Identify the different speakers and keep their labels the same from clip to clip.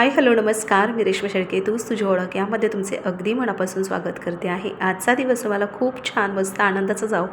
Speaker 1: Hi hello नमस्कार. मी रेश्मा शेळके तूच तुझी ओळख यामध्ये तुमचे अगदी मनापासून स्वागत करते आहे. आजचा दिवस मला खूप छान मस्त आनंदाचा जाऊ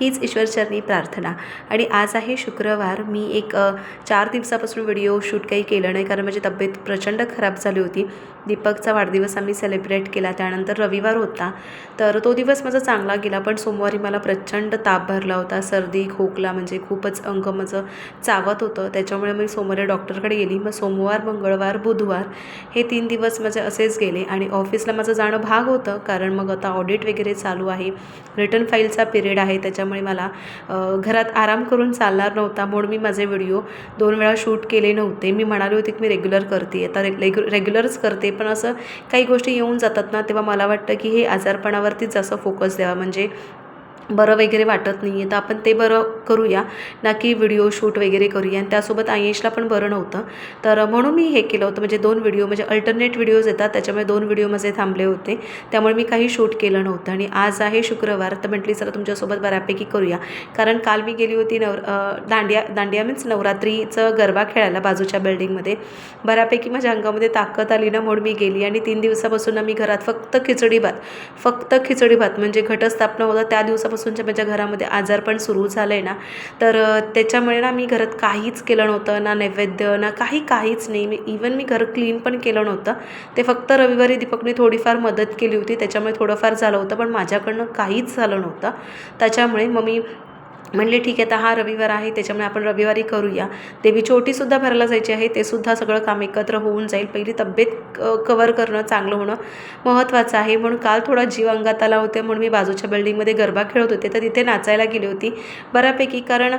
Speaker 1: हीच ईश्वरचरणी प्रार्थना. आणि आज आहे शुक्रवार. मी एक चार दिवसापासून व्हिडिओ शूट काही केलं नाही कारण माझी तब्येत प्रचंड खराब झाली होती. दीपकचा वाढदिवस आम्ही सेलिब्रेट केला. त्यानंतर रविवार होता. तर तो दिवस माझा चांगला गेला पण सोमवारी मला प्रचंड ताप भरला होता. सर्दी खोकला म्हणजे खूपच अंग माझं चावत होतं. त्याच्यामुळे मी सोमवारी डॉक्टरकडे गेली. मग सोमवार मंगळवार बुधवार हे तीन दिवस माझे असेच गेले आणि ऑफिसला माझं जाणं भाग होतं कारण मग आता ऑडिट वगैरे चालू आहे. रिटर्न फाईलचा पिरियड आहे त्याच्यामुळे मला घरात आराम करून चालणार नव्हता. म्हणून मी माझे व्हिडिओ दोन वेळा शूट केले नव्हते. मी म्हणाले होते की मी रेग्युलर करते. आता रेग्यु रेग्युलरच करते पण असं काही गोष्टी येऊन जातात ना तेव्हा मला वाटतं की हे आजारपणावरतीच जास्त फोकस द्यावा. म्हणजे बरं वगैरे वाटत नाही आहे तर आपण ते बरं करूया. ना की व्हिडिओ शूट वगैरे करूया. आणि त्यासोबत आयेशला पण बरं नव्हतं. तर म्हणून मी हे केलं होतं. म्हणजे दोन व्हिडिओ म्हणजे अल्टरनेट व्हिडिओज येतात. त्याच्यामुळे दोन व्हिडिओ माझे थांबले होते. त्यामुळे मी काही शूट केलं नव्हतं. आणि आज आहे शुक्रवार. तर म्हटली चला तुमच्यासोबत बऱ्यापैकी करूया. कारण काल मी गेली होती नवर दांडिया दांडिया मीन्स नवरात्रीचं गरबा खेळायला बाजूच्या बिल्डिंगमध्ये बऱ्यापैकी माझ्या अंगामध्ये ताकद आली ना म्हणून मी गेली. आणि तीन दिवसापासून मी घरात फक्त खिचडी भात फक्त खिचडी भात म्हणजे घटस्थापना होता. त्या दिवसापासूनच्या माझ्या घरामध्ये आजार पण सुरू झालं आहे ना तर त्याच्यामुळे ना मी घरात काहीच केलं नव्हतं ना नैवेद्य ना काही काहीच नाही. मी इवन मी घर क्लीन पण केलं नव्हतं. ते फक्त रविवारी दीपकने थोडीफार मदत केली होती त्याच्यामुळे थोडंफार झालं होतं पण माझ्याकडनं काहीच झालं नव्हतं. त्याच्यामुळे मग मी म्हणले ठीक आहे आता हा रविवार आहे त्याच्यामुळे आपण रविवारी करूया. देवी छोटीसुद्धा भरायला जायची आहे ते सुद्धा सगळं काम एकत्र होऊन जाईल. पहिली तब्येत कवर करणं चांगलं होणं महत्त्वाचं आहे. म्हणून काल थोडा जीव अंगात आला होते म्हणून मी बाजूच्या बिल्डिंगमध्ये गरबा खेळत होते तर तिथे नाचायला गेली होती बऱ्यापैकी. कारण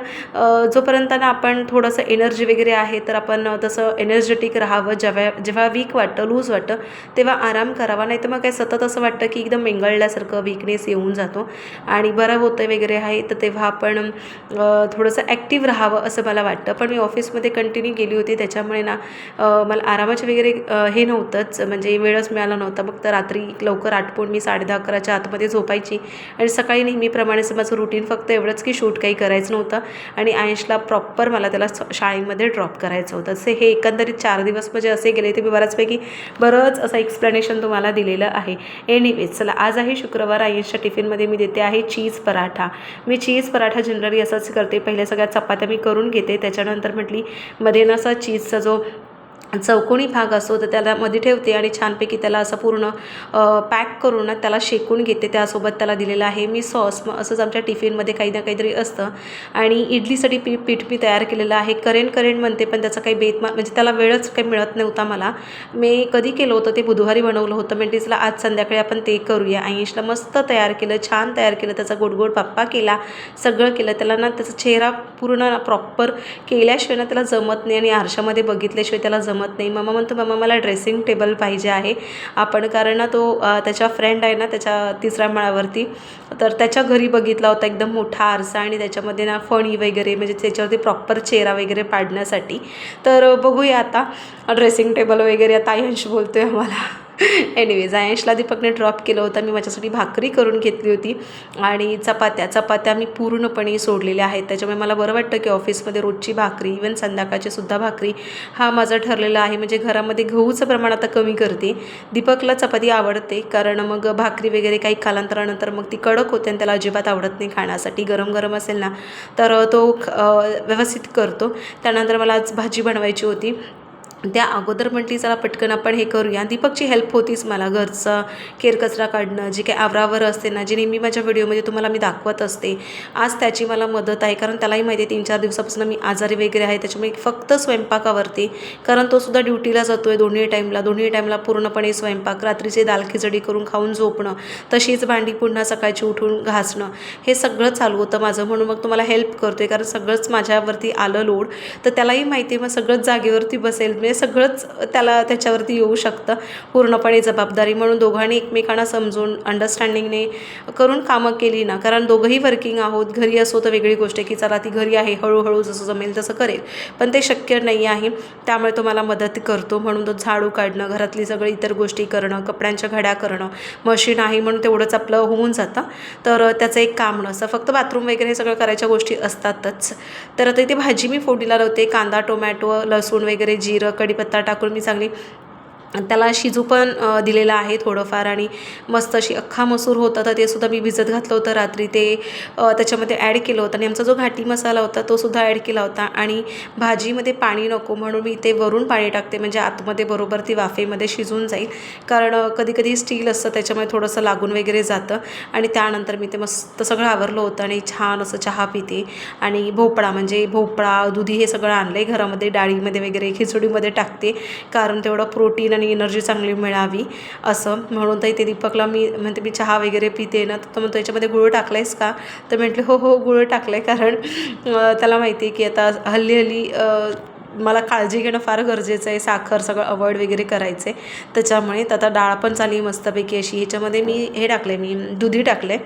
Speaker 1: जोपर्यंत ना आपण थोडंसं एनर्जी वगैरे आहे तर आपण तसं एनर्जेटिक राहावं जेव्हा जेव्हा वीक वाटतं लूज वाटतं तेव्हा आराम करावा. नाही तर मग काय सतत असं वाटतं की एकदम मेंगळल्यासारखं वीकनेस येऊन जातो. आणि बरं होतं वगैरे आहे तर तेव्हा आपण आपण थोडंसं ॲक्टिव्ह राहावं असं मला वाटतं. पण मी ऑफिसमध्ये कंटिन्यू गेली होती. त्याच्यामुळे ना मला आरामाचे वगैरे हे नव्हतंच. म्हणजे वेळच मिळाला नव्हता. मग तर रात्री लवकर आटपून मी साडे दहा अकराच्या आतमध्ये झोपायची. आणि सकाळी नेहमीप्रमाणेच माझं रुटीन फक्त एवढंच की शूट काही करायचं नव्हतं. आणि आयशला प्रॉपर मला त्याला शाळेमध्ये ड्रॉप करायचं होतं. असे हे एकंदरीत चार दिवस म्हणजे असे गेले ते मी बऱ्याचपैकी बरंच असं एक्सप्लेनेशन तुम्हाला दिलेलं आहे. एनिवेज चला आज आहे शुक्रवार आयशच्या टिफिनमध्ये मी देते आहे चीज पराठा. मी चीज पराठा जनरली असंच करते. पहिल्या सगळ्या चपात्या मी करून घेते. त्याच्यानंतर म्हटली मध्ये ना असा चीजचा जो चौकोनी भाग असतो तर त्याला मध्ये ठेवते आणि छानपैकी त्याला असं पूर्ण पॅक करून ना त्याला शेकून घेते. त्यासोबत त्याला दिलेलं आहे मी सॉस. मग असंच आमच्या टिफिनमध्ये काही ना काहीतरी असतं. आणि इडलीसाठी पी पीठ मी तयार केलेलं आहे. करेन करेन म्हणते पण त्याचा काही बेतमा म्हणजे त्याला वेळच काही मिळत नव्हता मला. मी कधी केलं होतं ते बुधवारी बनवलं होतं. म्हणजे तिला आज संध्याकाळी आपण ते करूया. आईशला मस्त तयार केलं छान तयार केलं. त्याचा गोडगोड पप्पा केला सगळं केलं. त्याला ना त्याचा चेहरा पूर्ण प्रॉपर केल्याशिवाय ना त्याला जमत नाही. आणि आरशामध्ये बघितल्याशिवाय त्याला जमत नाही. मामा म्हणतो मामा मला ड्रेसिंग टेबल पाहिजे आहे. आपण कारण ना तो त्याच्या फ्रेंड आहे ना त्याच्या तिसऱ्या माळावरती. तर त्याच्या घरी बघितला होता एकदम मोठा आरसा आणि त्याच्यामध्ये ना फणी वगैरे म्हणजे त्याच्यावरती प्रॉपर चेहरा वगैरे पाडण्यासाठी. तर बघूया आता. ड्रेसिंग टेबल वगैरे आता अयांशी बोलतो आहे आम्हाला. एनिवेज आयशला दीपकने ड्रॉप केलं होतं. मी माझ्यासाठी भाकरी करून घेतली होती. आणि चपात्या चपात्या मी पूर्णपणे सोडलेल्या आहेत. त्याच्यामुळे मला बरं वाटतं की ऑफिसमध्ये रोजची भाकरी इवन संध्याकाळची सुद्धा भाकरी हा माझा ठरलेला आहे. म्हणजे घरामध्ये गहूचं प्रमाण आता कमी करते. दीपकला चपाती आवडते. कारण मग भाकरी वगैरे काही कालांतरानंतर मग ती कडक होते आणि त्याला अजिबात आवडत नाही खाण्यासाठी. गरम गरम असेल ना तर तो व्यवस्थित करतो. त्यानंतर मला आज भाजी बनवायची होती. त्या अगोदर म्हटली चला पटकन आपण हे करूया. दीपकची हेल्प होतीच मला घरचं केरकचरा काढणं जी काही आवरावर असते ना जी नेहमी माझ्या व्हिडिओमध्ये तुम्हाला मी दाखवत असते आज त्याची मला मदत आहे. कारण त्यालाही माहिती आहे तीन चार दिवसापासून मी आजारी वगैरे आहे त्याच्यामुळे फक्त स्वयंपाकावरती कारण तो सुद्धा ड्युटीला जातो आहे दोन्ही टाईमला दोन्ही टाईमला पूर्णपणे स्वयंपाक रात्रीचे दाल खिचडी करून खाऊन झोपणं तशीच भांडी पुन्हा सकाळची उठून घासणं हे सगळं चालू होतं माझं. म्हणून मग तुम्हाला हेल्प करतो आहे कारण सगळंच माझ्यावरती आलं लोड तर त्यालाही माहिती आहे मग सगळंच जागेवरती बसेल म्हणजे सगळंच त्याला त्याच्यावरती येऊ शकतं. पूर्णपणे जबाबदारी म्हणून दोघांनी एकमेकांना समजून अंडरस्टँडिंगने करून कामं केली ना. कारण दोघंही वर्किंग आहोत. घरी असो तर वेगळी गोष्ट आहे की चला ती घरी आहे. हळूहळू जसं जमेल तसं करेल. पण ते शक्य नाही आहे. त्यामुळे तो मला मदत करतो. म्हणून तो झाडू काढणं घरातली सगळी इतर गोष्टी करणं कपड्यांच्या घड्या करणं मशीन आहे म्हणून तेवढंच आपलं होऊन जातं. तर त्याचं एक काम नसतं. फक्त बाथरूम वगैरे हे सगळं करायच्या गोष्टी असतातच. तर आता इथे भाजी मी फोडीला लावते. कांदा टोमॅटो लसूण वगैरे जिरं कढीपत्ता टाकून मी चांगली त्याला शिजू पण दिलेलं आहे थोडंफार आणि मस्त अशी अख्खा मसूर होता तर ते सुद्धा मी भिजत घातलं होतं रात्री. ते त्याच्यामध्ये ॲड केलं होतं आणि आमचा जो घाटी मसाला होता तो सुद्धा ॲड केला होता आणि भाजीमध्ये पाणी नको म्हणून मी ते वरून पाणी टाकते म्हणजे आतमध्ये बरोबर ती वाफेमध्ये शिजून जाईल. कारण कधी कधी स्टील असतं त्याच्यामुळे थोडंसं लागून वगैरे जातं आणि त्यानंतर मी ते मस्त सगळं आवरलं होतं आणि छान असं चहा पिते आणि भोपळा म्हणजे भोपळा दुधी हे सगळं आणलं आहे घरामध्ये डाळीमध्ये वगैरे खिचडीमध्ये टाकते. कारण तेवढं प्रोटीन आणि एनर्जी चांगली मिळावी असं. म्हणून तर इथे दीपकला मी म्हणते मी चहा वगैरे पिते ना. तर तो म्हणतो याच्यामध्ये गुळ टाकला आहेस का? तर म्हटलं हो हो गुळ टाकलं आहे कारण त्याला माहिती आहे की आता हल्ली हल्ली मला काळजी घेणं फार गरजेचं आहे. साखर सगळं अवॉइड वगैरे करायचं आहे त्याच्यामुळे तर आता डाळ पण चालली मस्तपैकी अशी ह्याच्यामध्ये मी हे टाकले मी दुधी टाकले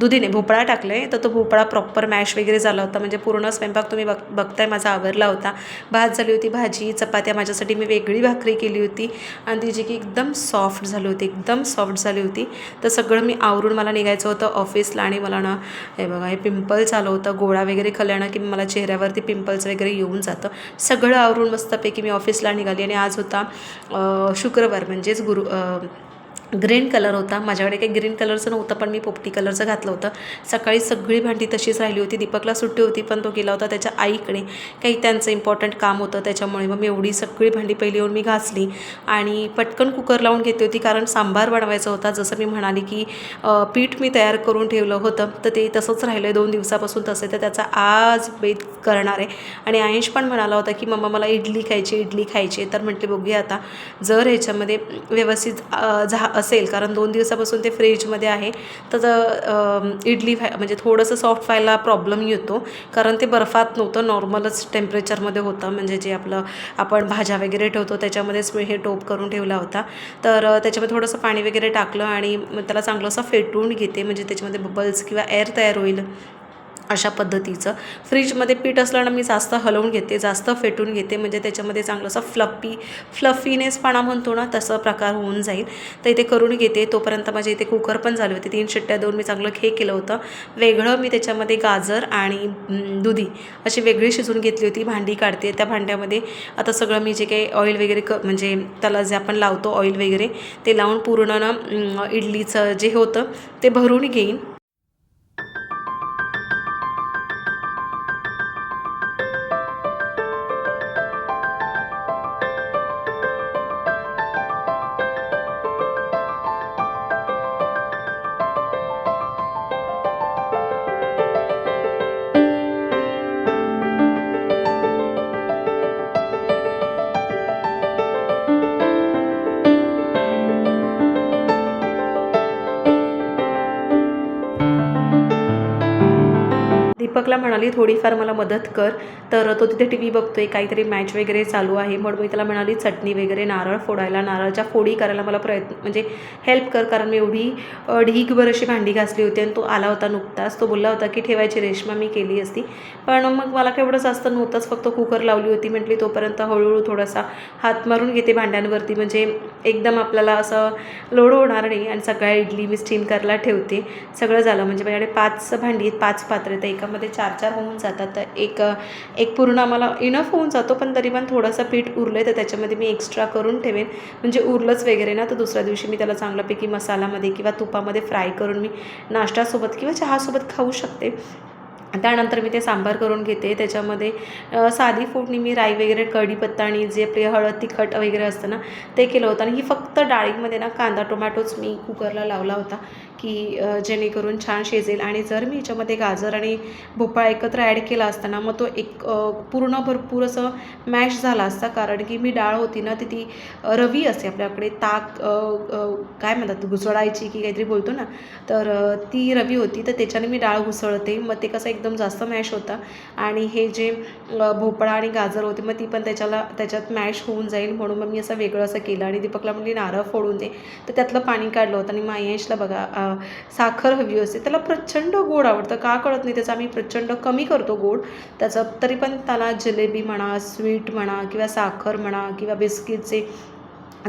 Speaker 1: दुधीने भोपळा टाकले तर तो भोपळा प्रॉपर मॅश वगैरे झाला होता. म्हणजे पूर्ण स्वयंपाक तुम्ही बघ बघताय माझा आवरला होता. भात झाली होती भाजी चपात्या माझ्यासाठी मी वेगळी भाकरी केली होती. आणि ती जी की एकदम सॉफ्ट झाली होती एकदम सॉफ्ट झाली होती. तर सगळं मी आवरून मला निघायचं होतं ऑफिसला आणि मला ना हे बघा हे पिंपल्स आलं होतं. गोळा वगैरे खाल्ल्यानं की मला चेहऱ्यावरती पिंपल्स वगैरे येऊन जातं. सगळं आवरून मस्तपैकी मी ऑफिसला निघाली आणि आज होता शुक्रवार म्हणजेच गुरु ग्रीन कलर होता. माझ्याकडे काही ग्रीन कलरचं नव्हतं पण मी पोपटी कलरचं घातलं होतं. सकाळी सगळी भांडी तशीच राहिली होती. दीपकला सुट्टी होती पण तो गेला होता त्याच्या आईकडे. काही त्यांचं इम्पॉर्टंट काम होतं त्याच्यामुळे मग मी एवढी सगळी भांडी पहिली येऊन मी घासली. आणि पटकन कुकर लावून घेतली होती कारण सांबार बनवायचा होता. जसं मी म्हणाली की पीठ मी तयार करून ठेवलं होतं तर ते तसंच राहिलं आहे दोन दिवसापासून तसे तर त्याचा आज बेत करणार आहे. आणि आयुष पण म्हणाला होता की मम्मा मला इडली खायची इडली खायची तर म्हटले बघूया आता. जर ह्याच्यामध्ये व्यवस्थित झा असेल कारण दोन दिवसापासून ते फ्रीजमध्ये आहे. तर इडली व्हाय म्हणजे थोडंसं सॉफ्ट व्हायला प्रॉब्लेम येतो. कारण ते बर्फात नव्हतं नॉर्मलच टेम्परेचरमध्ये होतं. म्हणजे जे आपलं आपण भाज्या वगैरे ठेवतो त्याच्यामध्येच मी हे टोप करून ठेवला होता. तर त्याच्यामध्ये थोडंसं पाणी वगैरे टाकलं आणि मग त्याला चांगलं असं फेटून घेते. म्हणजे त्याच्यामध्ये बबल्स किंवा एअर तयार होईल. अशा पद्धतीचं. फ्रीजमध्ये पीठ असल्यानं मी जास्त हलवून घेते जास्त फेटून घेते म्हणजे त्याच्यामध्ये चांगलं असं फ्लफी फ्लफीनेसपणा म्हणतो ना तसं प्रकार होऊन जाईल. तर इथे करून घेते. तोपर्यंत माझे इथे कुकर पण झाले होते. तीन शिट्ट्या देऊन मी चांगलं हे केलं होतं. वेगळं मी त्याच्यामध्ये गाजर आणि दुधी अशी वेगळी शिजून घेतली होती. भांडी काढते. त्या भांड्यामध्ये आता सगळं मी जे काही ऑइल वगैरे क म्हणजे त्याला जे आपण लावतो ऑइल वगैरे ते लावून पूर्ण ना इडलीचं जे होतं ते भरून घेईन. दीपकला म्हणाली थोडीफार मला मदत कर. तर तो तिथे टी व्ही बघतोय काहीतरी मॅच वगैरे चालू आहे. म्हणून मी त्याला म्हणाली चटणी वगैरे नारळ फोडायला नारळच्या फोडी करायला मला प्रयत्न म्हणजे हेल्प कर. कारण मी एवढी ढीकभर ढीगभर अशी भांडी घासली होती आणि तो आला होता नुकताच. तो बोलला होता की ठेवायची रेशमा मी केली असती. पण मग मला काय एवढं जास्त नव्हतंच फक्त कुकर लावली होती. म्हटली तोपर्यंत हळूहळू थोडासा हात मारून घेते भांड्यांवरती. म्हणजे एकदम आपल्याला असं लोड होणार नाही आणि सगळ्या इडली मी स्टीम करायला ठेवते. सगळं झालं. म्हणजे माझ्याकडे पाच भांडी आहेत पाच पात्र आहेत. एकामध्ये चार चार होऊन जातात. तर एक एक पूर्ण आम्हाला इनफ होऊन जातो पण तरी पण थोडंसं पीठ उरलं आहे तर त्याच्यामध्ये मी एक्स्ट्रा करून ठेवेन. म्हणजे उरलंच वगैरे ना तर दुसऱ्या दिवशी मी त्याला चांगल्यापैकी मसालामध्ये किंवा तुपामध्ये फ्राय करून मी नाश्त्यासोबत किंवा चहासोबत खाऊ शकते. त्यानंतर मी ते सांबार करून घेते. त्याच्यामध्ये साधी फोडणी मी राई वगैरे कढीपत्ता आणि जे आपले हळद तिखट वगैरे असतं ना ते केलं होतं. आणि ही फक्त डाळीमध्ये ना कांदा टोमॅटोच मी कुकरला लावला होता. की जेणेकरून छान शिजेल. आणि जर मी याच्यामध्ये गाजर आणि भोपळा एकत्र ॲड केला असताना मग तो एक पूर्ण भरपूर असं मॅश झाला असता. कारण की मी डाळ होती ना ती ती रवी असते आपल्याकडे. ताक काय म्हणतात घुसळायची की काहीतरी बोलतो ना तर ती रवी होती. तर त्याच्याने मी डाळ घुसळते. मग ते कसं एकदम जास्त मॅश होतं. आणि हे जे भोपळा आणि गाजर होते मग ती पण त्याच्याला त्याच्यात मॅश होऊन जाईल. म्हणून मग मी असं वेगळं असं केलं. आणि दीपकला म्हणजे नारळ फोडून दे. तर त्यातलं पाणी काढलं होतं. आणि महेशला बघा साखर हवी असते त्याला प्रचंड गोड आवडतं. का कळत नाही? त्याचं आम्ही प्रचंड कमी करतो गोड. त्याचं तरी पण त्याला जिलेबी म्हणा स्वीट म्हणा किंवा साखर म्हणा किंवा बिस्किटचे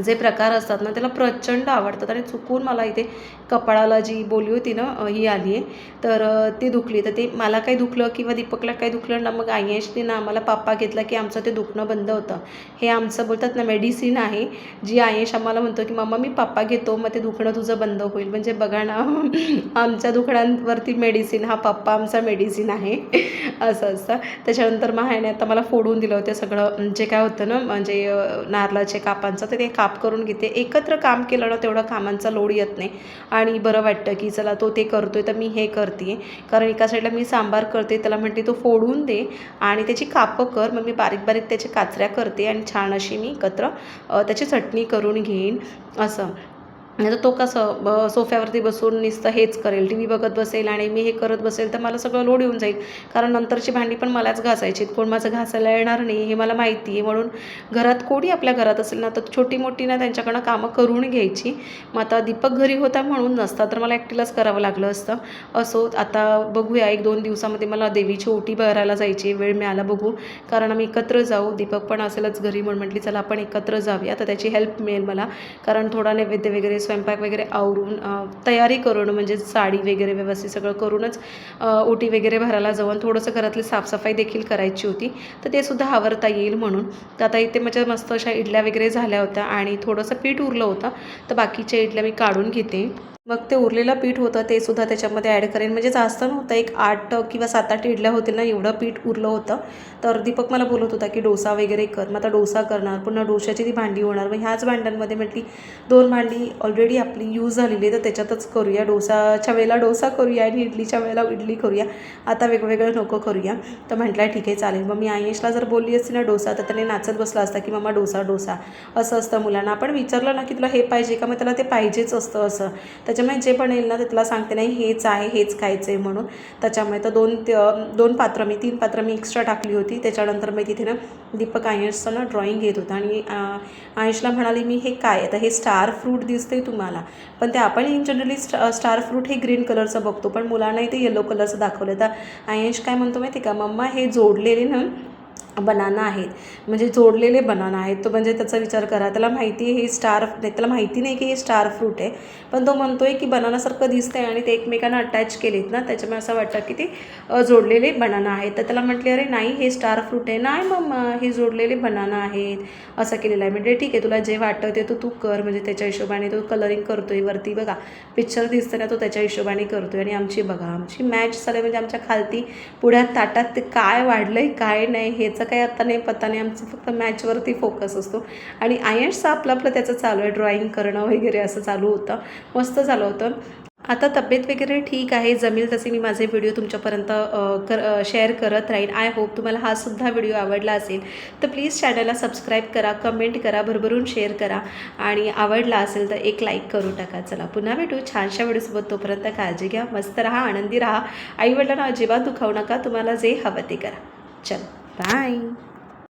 Speaker 1: जे प्रकार असतात ना त्याला प्रचंड आवडतात. आणि चुकून मला इथे कपाळाला जी बोली होती ना ही आली आहे. तर ती दुखली. तर ते मला काही दुखलं किंवा दीपकला काही दुखलं ना मग आयशने ना आम्हाला पाप्पा घेतला की आमचं ते दुखणं बंद होतं. हे आमचं बोलतात ना मेडिसिन आहे जी आयश आम्हाला म्हणतो की मम्मा मी पाप्पा घेतो मग ते दुखणं तुझं बंद होईल. म्हणजे बघा ना आमच्या दुखण्यावरती मेडिसिन हा पप्पा आमचा मेडिसिन आहे. असं असतं त्याच्यानंतर मग ह्याने आता मला फोडून दिलं होतं सगळं. जे काय होतं ना म्हणजे नारळाचे कापांचं तर ते काप करून घेते. एकत्र काम केलं ना तेवढं कामांचा लोड येत नाही. आणि बरं वाटतं की चला तो ते करतोय तर मी हे करते कारण एका साईडला मी सांबार करते त्याला म्हणते तो फोडून दे आणि त्याची कापं कर. मग मी बारीक बारीक त्याच्या काचऱ्या करते आणि छान अशी मी एकत्र त्याची चटणी करून घेईन. असं. नाही तर तो कसं ब सोफ्यावरती बसून नुसतं हेच करेल टी व्ही बघत बसेल आणि मी हे करत बसेल तर मला सगळं लोड येऊन जाईल. कारण नंतरची भांडी पण मलाच घासायची कोण माझं घासायला येणार नाही हे मला माहिती आहे. म्हणून घरात कोणी आपल्या घरात असेल ना तर छोटी मोठी ना त्यांच्याकडनं कामं करून घ्यायची. मग आता दीपक घरी होता म्हणून नसता तर मला एकटीलाच करावं लागलं असतं. असो आता बघूया एक दोन दिवसामध्ये मला देवीची ओटी भरायला जायची वेळ मिळाला बघू. कारण आम्ही एकत्र जाऊ. दीपक पण असेलच घरी म्हणून म्हटली चला आपण एकत्र जाऊया. तर त्याची हेल्प मिळेल मला. कारण थोडा नैवेद्य वगैरे स्वयंपाक वगैरे आवरून तयारी करून म्हणजे साडी वगैरे व्यवस्थित सगळं करूनच ओटी वगैरे भरायला जाऊन थोडंसं घरातली साफसफाई देखील करायची होती. तर ते सुद्धा आवरता येईल म्हणून. तर आता इथे माझ्या मस्त अशा इडल्या वगैरे झाल्या होत्या आणि थोडंसं पीठ उरलं होतं. तर बाकीच्या इडल्या मी काढून घेते. मग ते उरलेलं पीठ होतं ते सुद्धा त्याच्यामध्ये ॲड करेन. म्हणजे जास्त नव्हतं एक आठ किंवा सात आठ इडल्या होतील ना एवढं पीठ उरलं होतं. तर दीपक मला बोलत होता की डोसा वगैरे कर. मग आता डोसा करणार पुन्हा डोशाची ती भांडी होणार. मग ह्याच भांड्यांमध्ये म्हटली दोन भांडी ऑलरेडी आपली यूज झालेली आहे तर त्याच्यातच करूया. डोसाच्या वेळेला डोसा करूया आणि इडलीच्या वेळेला इडली करूया. आता वेगवेगळं नको करूया. तर म्हटलं ठीक आहे चालेल. मग मी आयुषला जर बोलली असती ना डोसा तर त्याने नाचत बसला असता की मम्मा डोसा डोसा. असं असतं मुलांना. आपण विचारलं ना की तुला हे पाहिजे का? मग त्याला ते पाहिजेच असतं असं. त्याच्या त्याच्यामुळे जे बनेल ना ते तुला सांगते नाही हेच आहे हेच खायचं आहे म्हणून. त्याच्यामुळे तर दोन दोन पात्र मी तीन पात्र मी एक्स्ट्रा टाकली होती. त्याच्यानंतर मी तिथे ना दीपक आयुषचं ना ड्रॉइंग घेत होता. आणि अं, आयुषला म्हणाली मी हे काय? आता हे स्टार फ्रूट दिसते तुम्हाला. पण ते आपण इन जनरली स्टा स्टार फ्रूट हे ग्रीन कलरचं बघतो. पण मुलांनाही ते येलो कलरचं दाखवलं तर आयुष काय म्हणतो माहिती का? मम्मा हे जोडलेले ना बनाना आहेत. म्हणजे जोडलेले बनाना आहेत. तो म्हणजे त्याचा विचार करा. त्याला माहिती आहे हे स्टार नाही त्याला माहिती नाही की हे स्टार फ्रूट आहे. पण तो म्हणतो आहे की बनानासारखं दिसतं आहे आणि ते एकमेकांना अटॅच केलेत ना त्याच्यामुळे असं वाटतं की ते जोडलेले बनाना आहेत. तर त्याला म्हटले अरे नाही हे स्टार फ्रूट आहे. नाही मम्मा हे जोडलेले बनाना आहेत. असं केलेलं आहे. म्हणजे ठीक आहे तुला जे वाटतं ते तू तू कर. म्हणजे त्याच्या हिशोबाने तो कलरिंग करतो आहे वरती. बघा पिक्चर दिसतं ना तो त्याच्या हिशोबाने करतो आहे आणि आमची बघा आमची मॅच झाली. म्हणजे आमच्या खालती पुढ्यात ताटात ते काय आहे काय नाही ह्याचं काही आता नाही पत्ता नाही. आमचं फक्त मॅचवरती फोकस असतो. आणि आयर्सचं आपलं आपलं त्याचं चालू आहे ड्रॉइंग करणं वगैरे असं चालू होतं. मस्त झालं होतं. आता तब्येत वगैरे ठीक आहे. जमेल तसे मी माझे व्हिडिओ तुमच्यापर्यंत कर शेअर करत राहीन. आय होप तुम्हाला हा सुद्धा व्हिडिओ आवडला असेल तर प्लीज चॅनलला सबस्क्राईब करा कमेंट करा भरभरून शेअर करा. आणि आवडला असेल तर एक लाईक करू टाका. चला पुन्हा भेटू. छानशा व्हिडिओसोबत तोपर्यंत काळजी घ्या मस्त राहा आनंदी राहा. आईवडिलांना अजिबात दुखावू नका. तुम्हाला जे हवं ते करा. चल. Bye.